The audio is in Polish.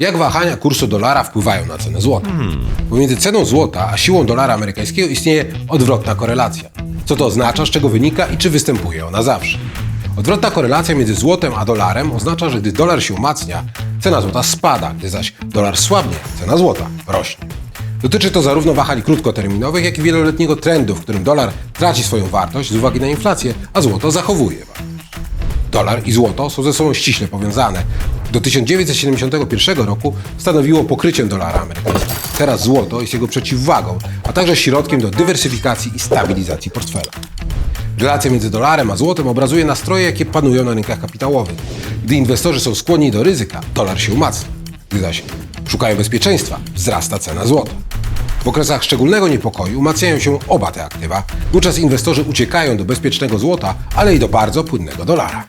Jak wahania kursu dolara wpływają na cenę złota? Pomiędzy ceną złota a siłą dolara amerykańskiego istnieje odwrotna korelacja. Co to oznacza, z czego wynika i czy występuje ona zawsze? Odwrotna korelacja między złotem a dolarem oznacza, że gdy dolar się umacnia, cena złota spada, gdy zaś dolar słabnie, cena złota rośnie. Dotyczy to zarówno wahań krótkoterminowych, jak i wieloletniego trendu, w którym dolar traci swoją wartość z uwagi na inflację, a złoto zachowuje wartość. Dolar i złoto są ze sobą ściśle powiązane. Do 1971 roku stanowiło pokrycie dolara amerykańskiego. Teraz złoto jest jego przeciwwagą, a także środkiem do dywersyfikacji i stabilizacji portfela. Relacja między dolarem a złotem obrazuje nastroje, jakie panują na rynkach kapitałowych. Gdy inwestorzy są skłonni do ryzyka, dolar się umacnia. Gdy zaś szukają bezpieczeństwa, wzrasta cena złota. W okresach szczególnego niepokoju umacniają się oba te aktywa, wówczas inwestorzy uciekają do bezpiecznego złota, ale i do bardzo płynnego dolara.